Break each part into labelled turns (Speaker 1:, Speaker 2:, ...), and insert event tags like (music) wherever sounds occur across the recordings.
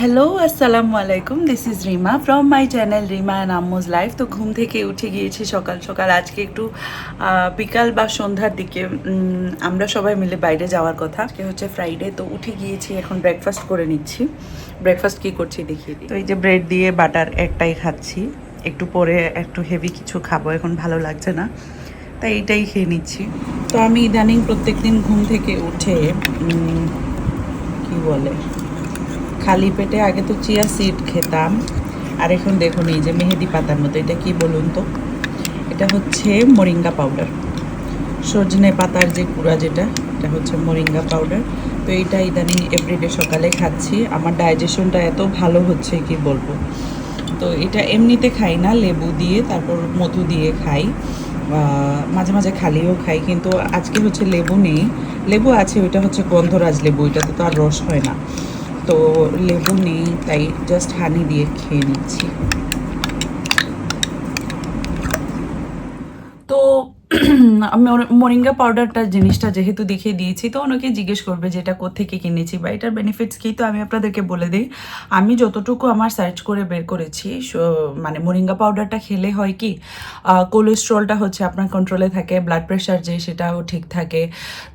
Speaker 1: Hello আসসালামু আলাইকুম this is Rima from my channel Rima and Ammu's life তো ঘুম থেকে উঠে গিয়েছি সকাল সকাল। আজকে একটু বিকাল বা সন্ধ্যার দিকে আমরা সবাই মিলে বাইরে যাওয়ার কথা। আজকে হচ্ছে ফ্রাইডে তো উঠে গিয়েছি এখন ব্রেকফাস্ট করে নিচ্ছি। ব্রেকফাস্ট কী করছি দেখিয়ে দিই। তো এই যে ব্রেড দিয়ে বাটার একটাই খাচ্ছি। একটু পরে একটু হেভি কিছু খাব এখন ভালো লাগছে না। তাই এইটাই খেয়ে নিচ্ছি। তো আমি ইদানিং প্রত্যেক দিন ঘুম থেকে উঠে কি বলে? খালি পেটে আগে তো চিয়া সিড খেতাম। আর এখন দেখুন এই যে মেহেদি পাতার মতো, এটা কি বলুন তো? এটা হচ্ছে মোরিঙ্গা পাউডার সজনে পাতার যে কুড়া যেটা, এটা হচ্ছে মোরিঙ্গা পাউডার তো এইটা ইদানিং এভরিডে সকালে খাচ্ছি। আমার ডাইজেশনটা এত ভালো হচ্ছে কি বলব? তো এটা এমনিতে খাই না, লেবু দিয়ে, তারপর মধু দিয়ে খাই। মাঝে মাঝে খালিও খাই, কিন্তু আজকে হচ্ছে লেবু নেই। লেবু আছে, ওইটা হচ্ছে গন্ধরাজ লেবু, ওইটাতে তো আর রস হয় না। তো লেবু নেই তাই জাস্ট হানি দিয়ে খেয়ে নিচ্ছি তো আমি ওর- মোরিঙ্গা পাউডারটা জিনিসটা যেহেতু দেখিয়ে দিয়েছি, তো অনেকে জিজ্ঞেস করবে যে এটা কোথেকে কিনেছি বা এটার বেনিফিটস কী? তো আমি আপনাদেরকে বলে দিই, আমি যতটুকু আমার সার্চ করে বের করেছি মানে মোরিঙ্গা পাউডারটা খেলে হয় কি কোলেস্ট্রলটা হচ্ছে আপনার কন্ট্রোলে থাকে ব্লাড প্রেশার যে সেটাও ঠিক থাকে,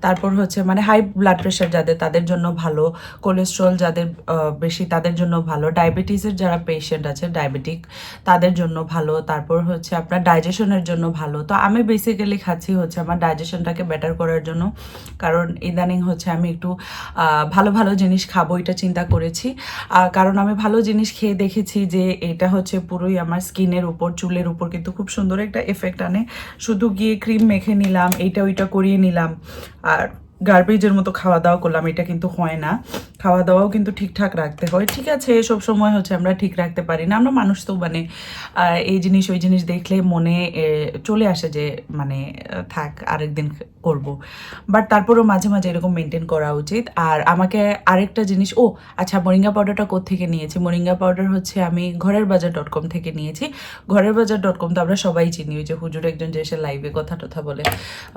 Speaker 1: তারপর হচ্ছে মানে হাই ব্লাড প্রেশার যাদের, তাদের জন্য ভালো কোলেস্ট্রল যাদের বেশি তাদের জন্য ভালো ডায়াবেটিসের যারা পেশেন্ট আছে ডায়াবেটিক তাদের জন্য ভালো, তারপর হচ্ছে আপনার ডাইজেশনের জন্য ভালো, তো আমি বেসিক্যালি খাচ্ছি হচ্ছে, আমার ডাইজেশনটাকে বেটার করার জন্য। কারণ ইদানিং হচ্ছে আমি একটু ভালো ভালো জিনিস খাব, এটা চিন্তা করেছি। কারণ আমি ভালো জিনিস খেয়ে দেখেছি যে, এটা হচ্ছে পুরোই আমার স্কিনের উপর, চুলের উপর কিন্তু খুব সুন্দর একটা এফেক্ট আনে। শুধু গিয়ে ক্রিম মেখে নিলাম, এইটা ওইটা করিয়ে নিলাম। আর গার্বেজের মতো খাওয়া দাওয়া করলাম, এটা কিন্তু হয় না। খাওয়া দাওয়াও কিন্তু ঠিকঠাক রাখতে হয়। ঠিক আছে সব সময় হচ্ছে আমরা ঠিক রাখতে পারি না, আমরা মানুষ তো মানে এই জিনিস, ওই জিনিস দেখলে মনে চলে আসে যে মানে থাক, আরেকদিন করব। বাট তারপরেও মাঝে মাঝে এরকম মেনটেন করা উচিত। আর আমাকে আরেকটা জিনিস, ও আচ্ছা মরিঙ্গা পাউডারটা থেকে নিয়েছি? মরিঙ্গা পাউডার হচ্ছে আমি ঘরের বাজার ডট কম থেকে নিয়েছি। ঘরের বাজার ডট কম তো আমরা সবাই চিনি, ওই যে হুজুর একজন যে এসে লাইভে কথা টথা বলে,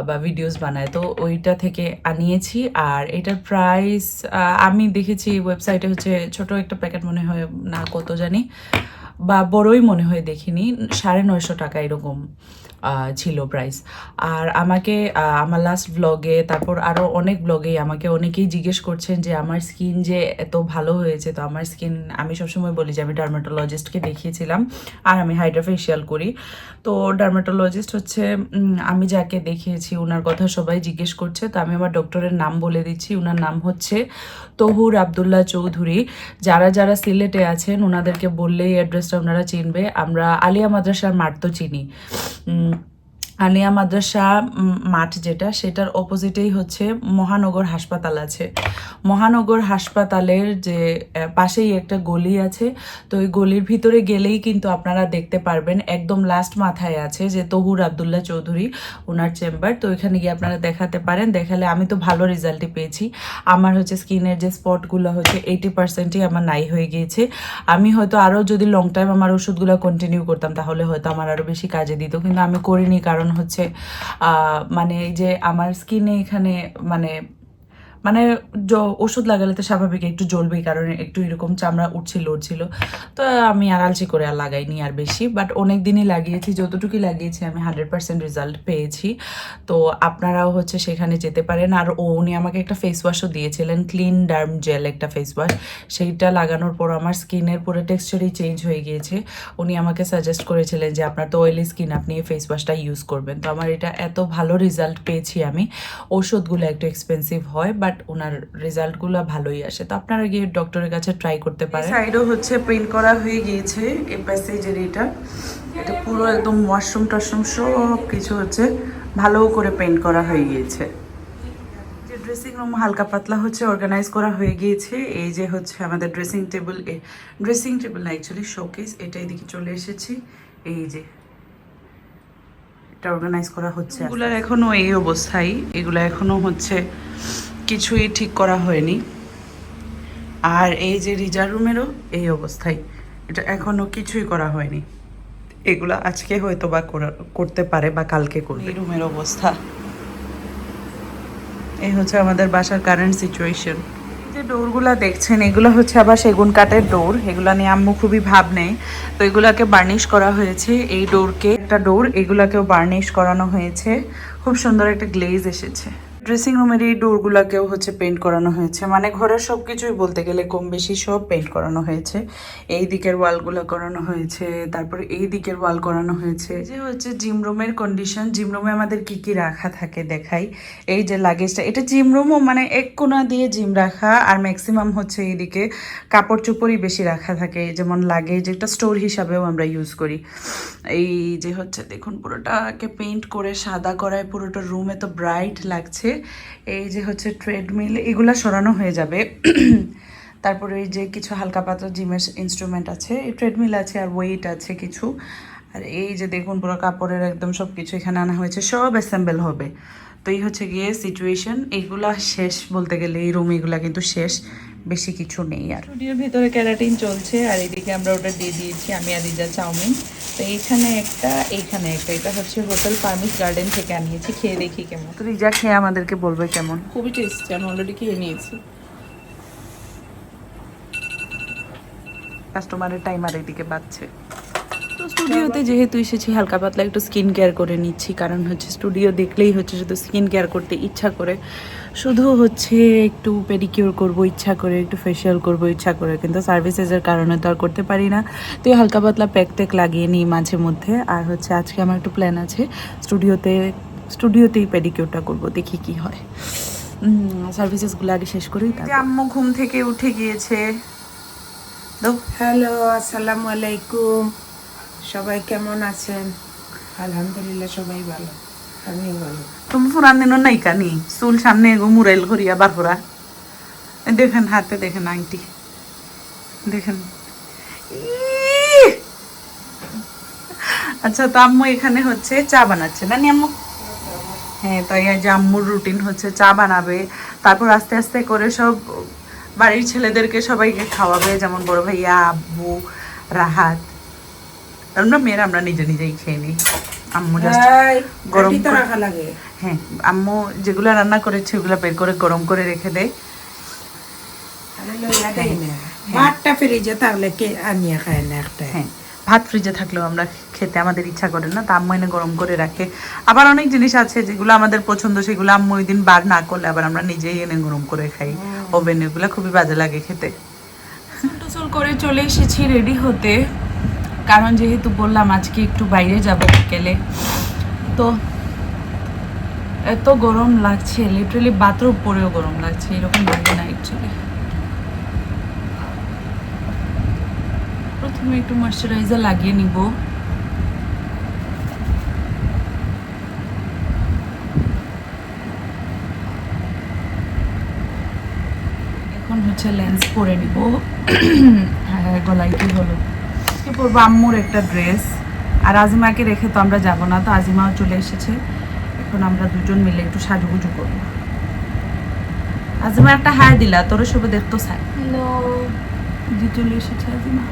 Speaker 1: বা ভিডিওস বানায়, তো ওইটা থেকে আনিয়েছি আর এটার প্রাইস আমি দেখেছি ওয়েবসাইটে হচ্ছে ছোট একটা প্যাকেট মনে হয়, না কত জানি। বা বড়ই মনে হয় দেখিনি, সাড়ে নয়শো টাকা এরকম ছিল প্রাইস আর আমাকে আমার লাস্ট ব্লগে তারপর আরও অনেক ব্লগেই আমাকে অনেকেই জিজ্ঞেস করছেন যে, আমার স্কিন যে এত ভালো হয়েছে, তো আমার স্কিন আমি সবসময় বলি যে, আমি ডার্মাটোলজিস্টকে দেখিয়েছিলাম, আর আমি হাইড্রাফেশিয়াল করি। তো ডার্মাটোলজিস্ট হচ্ছে আমি যাকে দেখিয়েছি ওনার কথা সবাই জিজ্ঞেস করছে, তো আমি আমার ডক্টরের নাম বলে দিচ্ছি ওনার নাম হচ্ছে তহুর আবদুল্লাহ চৌধুরী। যারা যারা সিলেটে আছেন ওনাদেরকে বললেই অ্যাড্রেসটা ওনারা চিনবে আমরা আলিয়া মাদ্রাসার মার তো চিনি। আলিয়া মাদ্রাসা মাঠ যেটা, সেটার অপোজিটেই হচ্ছে মহানগর হাসপাতাল আছে। মহানগর হাসপাতালের যে পাশেই একটা গলি আছে। তো ওই গলির ভিতরে গেলেই কিন্তু আপনারা দেখতে পারবেন, একদম লাস্ট মাথায় আছে যে তহুর আবদুল্লাহ চৌধুরী ওনার চেম্বার তো ওইখানে গিয়ে আপনারা দেখাতে পারেন। দেখালে আমি তো ভালো রেজাল্টই পেয়েছি। আমার হচ্ছে স্কিনের যে স্পটগুলো হচ্ছে এইটি পার্সেন্টই আমার নাই হয়ে গিয়েছে। আমি হয়তো আরও যদি লং টাইম আমার ওষুধগুলো কন্টিনিউ করতাম, তাহলে হয়তো আমার আরও বেশি কাজে দিত। কিন্তু আমি করিনি, কারণ হচ্ছে মানে যে আমার স্কিনে এখানে মানে মানে ওষুধ লাগালে তো স্বাভাবিক, একটু জ্বলবেই, কারণ একটু এরকম চামড়া উঠছিল উঠছিল তো আমি আর আলচি করে আর লাগাইনি আর বেশি বাট অনেক দিনই লাগিয়েছি, যতটুকুই লাগিয়েছি আমি হান্ড্রেড পার্সেন্ট রেজাল্ট পেয়েছি। তো আপনারাও হচ্ছে সেখানে যেতে পারেন, আর ও, উনি আমাকে একটা ফেস ওয়াশও দিয়েছিলেন ক্লিন ডার্ম জেল একটা ফেস ওয়াশ সেইটা লাগানোর পর আমার স্কিনের পুরো টেক্সচারই চেঞ্জ হয়ে গিয়েছে। উনি আমাকে সাজেস্ট করেছিলেন যে, আপনার তো অয়েলি স্কিন আপনি এই ফেস ওয়াশটা ইউজ করবেন। তো আমার এটা এত ভালো রেজাল্ট পেয়েছি আমি। ওষুধগুলো একটু এক্সপেন্সিভ হয় বাট ওনার রেজাল্টগুলো ভালোই আসে। তো আপনারা গিয়ে ডক্টরের কাছে ট্রাই করতে পারেন। সাইডও হচ্ছে প্রিন্ট করা হয়ে গিয়েছে এই প্যাসেজের এটা। এটা পুরো একদম ওয়াশরুম টাশরুম সব কিছু হচ্ছে ভালো করে পেন্ট করা হয়ে গিয়েছে। যে ড্রেসিং রুম হালকা পাতলা হচ্ছে অর্গানাইজ করা হয়ে গিয়েছে। এই যে হচ্ছে আমাদের ড্রেসিং টেবিল ড্রেসিং টেবিল না অ্যাকচুয়ালি শোকেস এটা এদিকে চলে এসেছি। এই যে এটা অর্গানাইজ করা হচ্ছে। এগুলোর এখনও এই অবস্থায় এগুলো এখনও হচ্ছে কিছুই ঠিক করা হয়নি। আর এই যে রিজার রুমেরও এই অবস্থায়। এটা এখনও কিছুই করা হয়নি। এগুলো আজকে হয়তো বা করতে পারে বা কালকে করবে। এই রুমের অবস্থা। এই হচ্ছে আমাদের বাসার কারেন্ট সিচুয়েশন যে ডোরগুলো দেখছেন এগুলো হচ্ছে আবার সেগুন কাঠের ডোর। এগুলো নিয়ে আম্মু খুবই ভাব নেই তো এগুলাকে বার্নিশ করা হয়েছে। এই ডোরকে একটা ডোর এগুলাকেও বার্নিশ করানো হয়েছে। খুব সুন্দর একটা গ্লেজ এসেছে। ড্রেসিং রুমের এই ডোরগুলাকেও হচ্ছে পেন্ট করানো হয়েছে। মানে ঘরের সব কিছুই বলতে গেলে কম বেশি সব পেন্ট করানো হয়েছে। এই দিকের ওয়ালগুলো করানো হয়েছে, তারপরে এই দিকের ওয়াল করানো হয়েছে। যে হচ্ছে জিম রুমের কন্ডিশন জিম রুমে আমাদের কি কি রাখা থাকে দেখাই। এই যে লাগেজটা এটা জিম রুমও মানে এক কোনা দিয়ে জিম রাখা, আর ম্যাক্সিমাম হচ্ছে এইদিকে কাপড় চোপড়ই বেশি রাখা থাকে। যেমন লাগেজ একটা স্টোর হিসাবেও আমরা ইউজ করি। এই যে হচ্ছে দেখুন পুরোটাকে পেইন্ট করে সাদা করায় পুরোটা রুম এত ব্রাইট লাগছে। এই যে হচ্ছে ট্রেডমিল এগুলা সরানো হয়ে যাবে। (clears throat) তারপরে এই যে কিছু হালকা পাতলা জিমের ইনস্ট্রুমেন্ট আছে, এই ট্রেডমিল আছে আর ওয়েট আছে কিছু। আর এই যে দেখুন পুরো কাপড়ের একদম সব কিছু এখানে আনা হয়েছে, সব অ্যাসেম্বল হবে। তো এই হচ্ছে গিয়ে সিচুয়েশন এইগুলা শেষ বলতে গেলে এই রুম এগুলা কিন্তু শেষ। বেশি কিছু নেই আর। স্টুডিওর ভিতরে ক্যারাটিন চলছে আর এদিকে আমরা ওটা দিয়ে দিয়েছি আমি আদিজা চাউমিন। তো এইখানে একটা এইখানে একটা এটা হচ্ছে হোটেল ফার্মিস গার্ডেন থেকে আনিয়েছি খেয়ে দেখি কেমন। তো রিজা খেয়ে আমাদেরকে বলবে কেমন।
Speaker 2: খুবই টেস্টি আমি অলরেডি খেয়ে নিয়েছি।
Speaker 1: কাস্টমারের টাইম আর এদিকে বাড়ছে। তো স্টুডিওতে যেহেতু এসেছি হালকা পাতলা একটু স্কিন কেয়ার করে নিচ্ছি। কারণ হচ্ছে স্টুডিও দেখলেই হচ্ছে শুধু স্কিন কেয়ার করতে ইচ্ছা করে। শুধু হচ্ছে একটু পেডিকিউর করব ইচ্ছা করে একটু ফেশিয়াল করব ইচ্ছা করে। কিন্তু সার্ভিসেসের কারণে তো আর করতে পারি না। তো হালকা পাতলা প্যাক ট্যাক লাগিয়ে নিই মাঝে মধ্যে। আর হচ্ছে আজকে আমার একটু প্ল্যান আছে স্টুডিওতে স্টুডিওতেই পেডিকিউরটা করব দেখি কি হয়। সার্ভিসেসগুলো আগে শেষ করি আম্মু ঘুম থেকে উঠে গিয়েছে।
Speaker 2: হ্যালো আসসালামু আলাইকুম। সবাই কেমন আছেন? আলহামদুলিল্লাহ, সবাই ভালো। আমি ভালো।
Speaker 1: তুমি ফুরান দিন নাই কানি? চুল সামনে এগো, মুরাইল করিয়া বার করা দেখেন, হাতে দেখেন আংটি। দেখেন। আচ্ছা তো আম্মু এখানে হচ্ছে চা বানাচ্ছে, না আম্মু? হ্যাঁ তাই যে আম্মুর রুটিন হচ্ছে চা বানাবে। তারপর আস্তে আস্তে করে সব বাড়ির ছেলেদেরকে সবাইকে খাওয়াবে, যেমন বড় ভাইয়া, আব্বু, রাহাত। আমরা মেয়েরা আমরা নিজে নিজেই খেয়ে নিই। আম্মু গরম
Speaker 2: রাখা লাগে।
Speaker 1: হ্যাঁ আম্মু যেগুলো রান্না করেছে ওগুলো বের করে গরম করে রেখে দেয়।
Speaker 2: ভাতটা ফ্রিজে কে আনিয়ে খায় না একটা
Speaker 1: হ্যাঁ ভাত ফ্রিজে থাকলেও আমরা খেতে আমাদের ইচ্ছা করে না তা আম্মু এনে গরম করে রাখে। আবার অনেক জিনিস আছে যেগুলো আমাদের পছন্দ সেগুলো আম্মু ওই দিন বার না করলে আবার আমরা নিজেই এনে গরম করে খাই। ওভেন ওগুলো খুবই বাজে লাগে খেতে। টুসল করে চলে এসেছি রেডি হতে। কারণ যেহেতু বললাম আজকে একটু বাইরে যাব বিকেলে, তো এত গরম লাগছে লিটারালি বাথরুম পরেও গরম লাগছে, এরকম লাগে না অ্যাকচুয়ালি প্রথমে একটু ময়শ্চারাইজার লাগিয়ে নিব। এখন হচ্ছে লেন্স পরে নিব। (coughs) হ্যাঁ গলায় কি হলো? আজকে পরবো আম্মুর একটা ড্রেস আর আজিমাকে রেখে তো আমরা যাব না তো আজিমাও চলে এসেছে। এখন আমরা দুজন মিলে একটু সাজুগুজু করব। আজিমা একটা হায় দিলা তোর সবে দেখতো সাই
Speaker 2: হ্যালো
Speaker 1: চলে এসেছে আজিমা।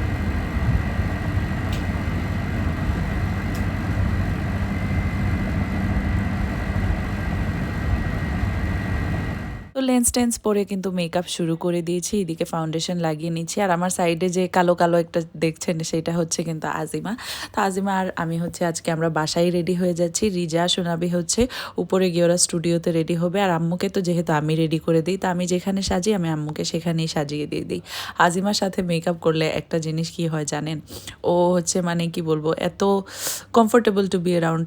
Speaker 1: তো লেন্স টেন্স পরে কিন্তু মেকআপ শুরু করে দিয়েছি, এদিকে ফাউন্ডেশন লাগিয়ে নিচ্ছি। আর আমার সাইডে যে কালো কালো একটা দেখছেন, সেটা হচ্ছে কিন্তু আজিমা। তো আজিমা আর আমি হচ্ছে আজকে আমরা বাসায় রেডি হয়ে যাচ্ছি। রিজা সোনাবি হচ্ছে উপরে গিয়ে ওরা স্টুডিওতে রেডি হবে। আর আম্মুকে তো যেহেতু আমি রেডি করে দিই, তো আমি যেখানে সাজি আমি আম্মুকে সেখানেই সাজিয়ে দিয়ে দিই। আজিমার সাথে মেকআপ করলে একটা জিনিস কি হয় জানেন? ও হচ্ছে মানে কি বলব, এত কমফোর্টেবল টু বি অ্যারাউন্ড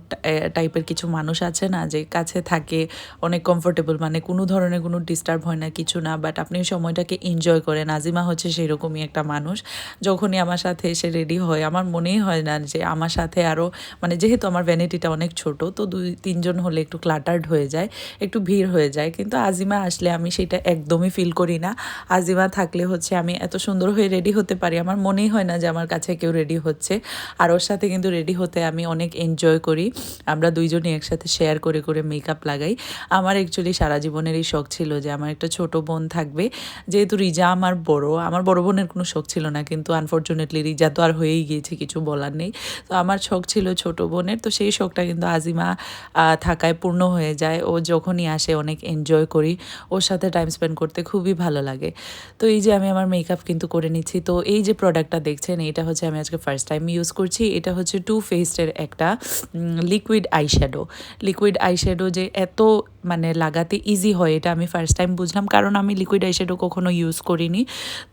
Speaker 1: টাইপের কিছু মানুষ আছে না, যে কাছে থাকে, অনেক কমফোর্টেবল মানে কোনো ধরনের কোনো ডিস্টার্ব হয় না, কিছু না বাট আপনি সময়টাকে এনজয় করেন। আজিমা হচ্ছে সেরকমই একটা মানুষ। যখনই আমার সাথে এসে রেডি হয়, আমার মনেই হয় না যে আমার সাথে আরও মানে যেহেতু আমার ভ্যানিটিটা অনেক ছোট, তো দুই, তিনজন হলে একটু ক্লাটার্ড হয়ে যায়, একটু ভিড় হয়ে যায়। কিন্তু আজিমা আসলে আমি সেটা একদমই ফিল করি না। আজিমা থাকলে হচ্ছে আমি এত সুন্দর হয়ে রেডি হতে পারি, আমার মনেই হয় না যে আমার কাছে কেউ রেডি হচ্ছে। আর ওর সাথে কিন্তু রেডি হতে আমি অনেক এনজয় করি। আমরা দুইজনই একসাথে শেয়ার করে করে মেকআপ লাগাই। আমার অ্যাকচুয়ালি সারা জীবনের এই শখ ছিল যে আমার একটা ছোট বোন থাকবে। যেহেতু রিজা আমার বড় আমার বড় বোনের কোনো শখ ছিল না, কিন্তু আনফর্চুনেটলি রিজা তো আর হয়েই গিয়েছে, কিছু বলার নেই। তো আমার শখ ছিল ছোট বোনের, তো সেই শখটা কিন্তু আজিমা থাকায় পূর্ণ হয়ে যায়। ও যখনই আসে অনেক এনজয় করি, ওর সাথে টাইম স্পেন্ড করতে খুবই ভালো লাগে। তো এই যে আমি আমার মেকআপ কিন্তু করে নিচ্ছি, তো এই যে প্রোডাক্টটা দেখছেন, এটা হচ্ছে আমি আজকে ফার্স্ট টাইম ইউজ করছি। এটা হচ্ছে টু ফেস্টের একটা লিকুইড আইশ্যাডো লিকুইড আইশ্যাডো যে এত মানে লাগাতে ইজি হয়, এটা আমি ফার্স্ট টাইম বুঝলাম। কারণ আমি লিকুইড আইশ্যাডো কখনো ইউজ করিনি।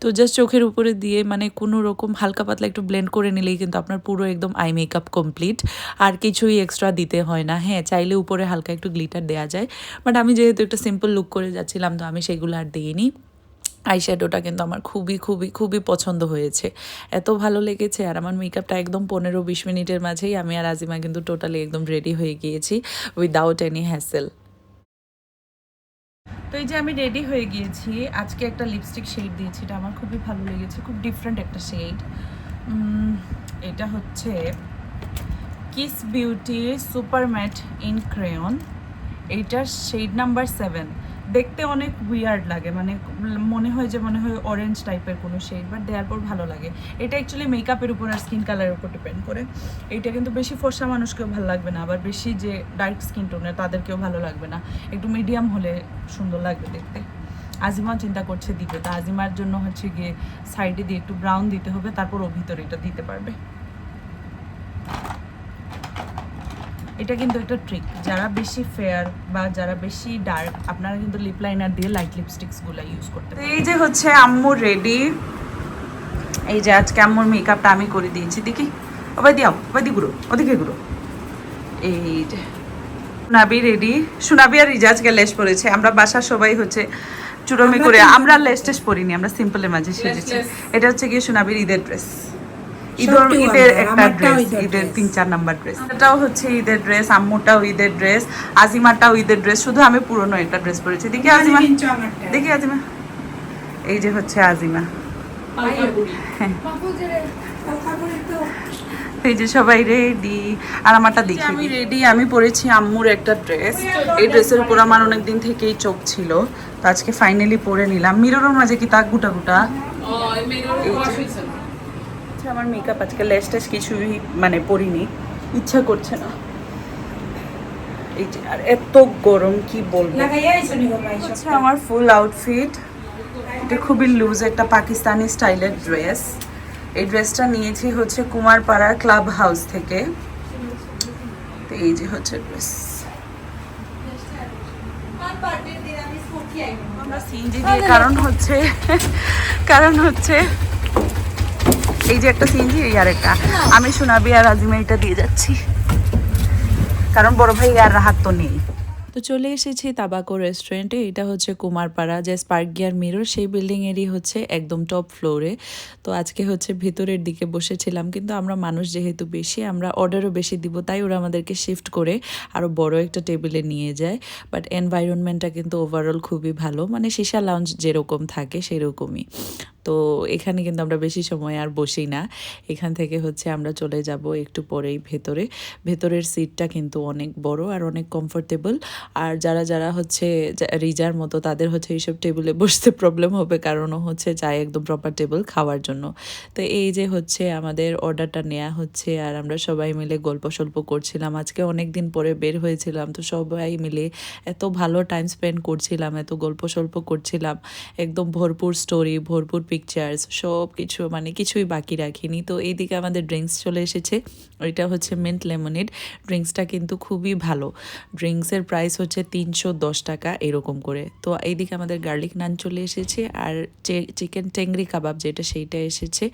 Speaker 1: তো জাস্ট চোখের উপরে দিয়ে মানে কোনো রকম হালকা পাতলা একটু ব্লেন্ড করে নিলেই কিন্তু আপনার পুরো একদম আই মেকআপ কমপ্লিট আর কিছুই এক্সট্রা দিতে হয় না। হ্যাঁ চাইলে উপরে হালকা একটু গ্লিটার দেওয়া যায়। বাট আমি যেহেতু একটা সিম্পল লুক করে যাচ্ছিলাম, তো আমি সেগুলো আর দিইনি। আইশ্যাডোটা কিন্তু আমার খুবই খুবই খুবই পছন্দ হয়েছে। এত ভালো লেগেছে। আর আমার মেকআপটা একদম পনেরো বিশ মিনিটের মাঝেই আমি আর আজিমা কিন্তু টোটালি একদম রেডি হয়ে গিয়েছি উইদাউট এনি হ্যাসেল তো এই যে আমি রেডি হয়ে গিয়েছি, আজকে একটা লিপস্টিক শেড দিয়েছি, এটা আমার খুবই ভালো লেগেছে, খুব ডিফারেন্ট একটা শেড এটা হচ্ছে Kiss Beauty super matte in crayon এইটার শেড নাম্বার সেভেন দেখতে অনেক উইয়ার্ড লাগে মানে মনে হয় যে মনে হয় অরেঞ্জ টাইপের কোনো শেড বাট দেওয়ার পর ভালো লাগে। এটা অ্যাকচুয়ালি মেকআপের উপর আর স্কিন কালারের উপর ডিপেন্ড করে। এইটা কিন্তু বেশি ফর্সা মানুষকেও ভালো লাগবে না, আবার বেশি যে ডার্ক স্কিন টোনের তাদেরকেও ভালো লাগবে না। একটু মিডিয়াম হলে সুন্দর লাগবে দেখতে। আজিমা চিন্তা করছে দিবে, তা আজিমার জন্য হচ্ছে গিয়ে সাইডে দিয়ে একটু ব্রাউন দিতে হবে, তারপর ও ভিতরে এটা দিতে পারবে। এটা কিন্তু একটা ট্রিক যারা বেশি ফেয়ার বা যারা বেশি ডার্ক আপনারা কিন্তু লিপ লাইনার দিয়ে লাইট লিপস্টিক্সগুলো ইউজ করতে এই যে হচ্ছে আম্মু রেডি এই যে আজকে আম্মুর মেকআপটা আমি করে দিয়েছি দেখি। ওবাই দিও ওবাই দি গুঁড়ো ওদিকে গুঁড়ো। এই যে সুনাবি রেডি সুনাবি আর রিজা আজকে লেস পরেছে। আমরা বাসার সবাই হচ্ছে চুরমি করে আমরা লেস টেস পরিনি আমরা সিম্পলের মাঝে সেজেছি। এটা হচ্ছে গিয়ে সুনাবির ঈদের ড্রেস ঈদের ঈদের একটা ড্রেস
Speaker 2: ঈদের
Speaker 1: ঈদের তিন চার নাম্বার ড্রেস এটাও হচ্ছে ঈদের ড্রেস আম্মুটাও ঈদের ড্রেস আজিমাটাও ঈদের ড্রেস শুধু আমি পুরনো একটা ড্রেস পরেছি। দেখি আজিমা। দেখি আজিমা। এই যে হচ্ছে আজিমা। এই যে সবাই রেডি আর আমারটা দেখি। আমি রেডি আমি পরেছি আম্মুর একটা ড্রেস এই ড্রেসের উপর আমার অনেক দিন থেকেই চোখ ছিল। তো আজকে ফাইনালি পরে নিলাম। মিররের মাঝে কি তাক গুটা গুটা? আচ্ছা, আমার মেকআপ আজকে লেস টেস কিছুই মানে পরিনি ইচ্ছা করছে না। এই যে আর এত গরম কি বলব? হচ্ছে আমার ফুল আউটফিট এটা খুবই লুজ একটা পাকিস্তানি স্টাইলের ড্রেস এই ড্রেসটা নিয়েছি হচ্ছে কুমারপাড়ার ক্লাব হাউস থেকে। তো এই যে হচ্ছে ড্রেস আমরা সিএনজি দিয়ে কারণ হচ্ছে কারণ হচ্ছে এই যে একটা সিএনজি, এই আর একটা। আমি শোনাবি আর আজিমে এটা দিয়ে যাচ্ছি। কারণ বড় ভাই আর রাহাত তো নেই। তো চলে এসেছি তাবাকো রেস্টুরেন্টে। এটা হচ্ছে কুমারপাড়া, যে স্পার্ক গিয়ার মিরর, সেই বিল্ডিংয়েরই হচ্ছে একদম টপ ফ্লোরে। তো আজকে হচ্ছে ভেতরের দিকে বসেছিলাম, কিন্তু আমরা মানুষ যেহেতু বেশি, আমরা অর্ডারও বেশি দিব, তাই ওরা আমাদেরকে শিফট করে আরও বড় একটা টেবিলে নিয়ে যায়। বাট এনভায়রনমেন্টটা কিন্তু ওভারঅল খুবই ভালো। মানে সীসা লাউঞ্জ যেরকম থাকে, সেরকমই। তো এখানে কিন্তু আমরা বেশি সময় আর বসি না। এখান থেকে হচ্ছে আমরা চলে যাব একটু পরেই ভেতরে। ভেতরের সিটটা কিন্তু অনেক বড় আর অনেক কমফোর্টেবল আর যারা যারা হচ্ছে রিজার মতো তাদের হচ্ছে এইসব টেবিলে বসতে প্রবলেম হবে কারণও হচ্ছে চাই একদম প্রপার টেবিল খাওয়ার জন্য। তো এই যে হচ্ছে আমাদের অর্ডারটা নেওয়া হচ্ছে আর আমরা সবাই মিলে গল্প সল্প করছিলাম। আজকে অনেক দিন পরে বের হয়েছিলাম তো সবাই মিলে এত ভালো টাইম স্পেন্ড করছিলাম, এত গল্প সল্প করছিলাম। একদম ভরপুর স্টোরি ভরপুর পিকচার্স সব কিছু মানে কিছুই বাকি রাখিনি। তো এইদিকে আমাদের ড্রিঙ্কস চলে এসেছে। ওইটা হচ্ছে মিন্ট লেমনেড ড্রিঙ্কসটা কিন্তু খুবই ভালো। ড্রিঙ্কসের প্রাইস হচ্ছে তিনশো দশ টাকা এরকম করে। তো এইদিকে আমাদের গার্লিক নান চলে এসেছে। আর চিকেন টেংরি কাবাব যেটা সেইটা এসেছে।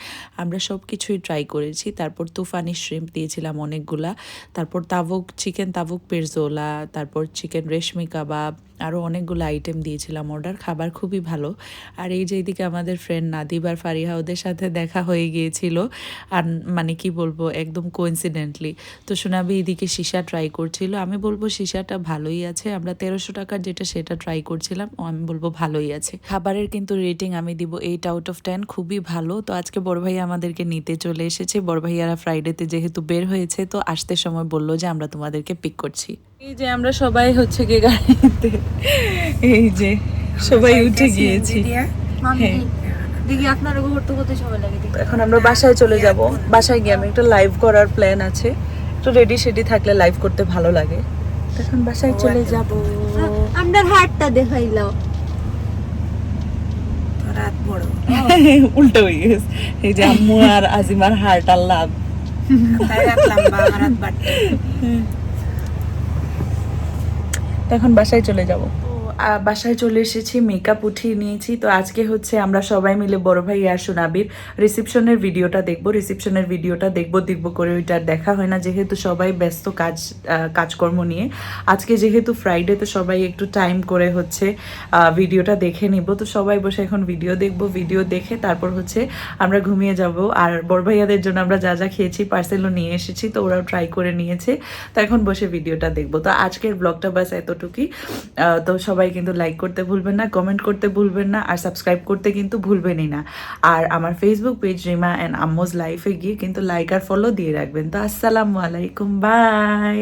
Speaker 1: আমরা সব কিছুই ট্রাই করেছি। তারপর তুফানি শ্রিম্প দিয়েছিলাম অনেকগুলা। তারপর তাবুক চিকেন তাবুক পেরজোলা তারপর চিকেন রেশমি কাবাব আরও অনেকগুলো আইটেম দিয়েছিলাম অর্ডার খাবার খুবই ভালো। আর এই যে এইদিকে আমাদের ফ্রেন্ড নাদিব আর ফারিহা ওদের সাথে দেখা হয়ে গিয়েছিল। আর মানে কি বলব, একদম কোইন্সিডেন্টলি তো সোনাবি এদিকে সীসা ট্রাই করছিল। আমি বলব সীসাটা ভালোই আছে। আমরা তেরোশো টাকার যেটা সেটা ট্রাই করছিলাম। আমি বলব ভালোই আছে। খাবারের কিন্তু রেটিং আমি দিব এইট আউট অফ টেন খুবই ভালো। তো আজকে বড় ভাই আমাদেরকে নিতে চলে এসেছে। বড় ভাইয়ারা ফ্রাইডেতে যেহেতু বের হয়েছে, তো আসতে সময় বলল যে আমরা তোমাদেরকে পিক করছি। এই যে আমরা সবাই হচ্ছে গিয়ে গাড়িতে এই যে সবাই উঠে গিয়েছি।
Speaker 3: মামি
Speaker 1: হ্যাঁ।
Speaker 3: দেখি আপনার ঘুরতে করতে সময় লাগে
Speaker 1: এখন আমরা বাসায় চলে যাব। বাসায় গিয়ে আমি একটা লাইভ করার প্ল্যান আছে। একটু রেডি সেডি থাকলে লাইভ করতে ভালো লাগে। এখন বাসায় চলে যাব।
Speaker 3: আপনার হাতটা দেখাইলাও
Speaker 2: রাত বড়। (laughs)
Speaker 1: উল্টো হয়ে গেছে। এই যে আম্মু আর আজিমার হার্ট আল্লাহ
Speaker 2: তাই রাত লম্বা আমার রাত
Speaker 1: তো এখন বাসায় চলে যাব। বাসায় চলে এসেছি মেকআপ উঠিয়ে নিয়েছি। তো আজকে হচ্ছে আমরা সবাই মিলে বড় ভাই আর সোনাবির রিসেপশনের ভিডিওটা দেখব। রিসেপশনের ভিডিওটা দেখব দেখব করে ওইটা দেখা হয় না। যেহেতু সবাই ব্যস্ত কাজ কাজকর্ম নিয়ে, আজকে যেহেতু ফ্রাইডে তো সবাই একটু টাইম করে হচ্ছে ভিডিওটা দেখে নিব। তো সবাই বসে এখন ভিডিও দেখব ভিডিও দেখে তারপর হচ্ছে আমরা ঘুমিয়ে যাব। আর বড় ভাইয়াদের জন্য আমরা যা যা খেয়েছি পার্সেলও নিয়ে এসেছি, তো ওরাও ট্রাই করে নিয়েছে। তো এখন বসে ভিডিওটা দেখব। তো আজকের ব্লগটা বাস এতটুকুই। তো তো সবাই কিন্তু লাইক করতে ভুলবেন না কমেন্ট করতে ভুলবেন না, আর সাবস্ক্রাইব করতে কিন্তু ভুলবেনই না। আর আমার Facebook page Rima and Ammu's লাইফে গিয়ে কিন্তু লাইক আর ফলো দিয়ে রাখবেন। তো আসসালামু আলাইকুম বাই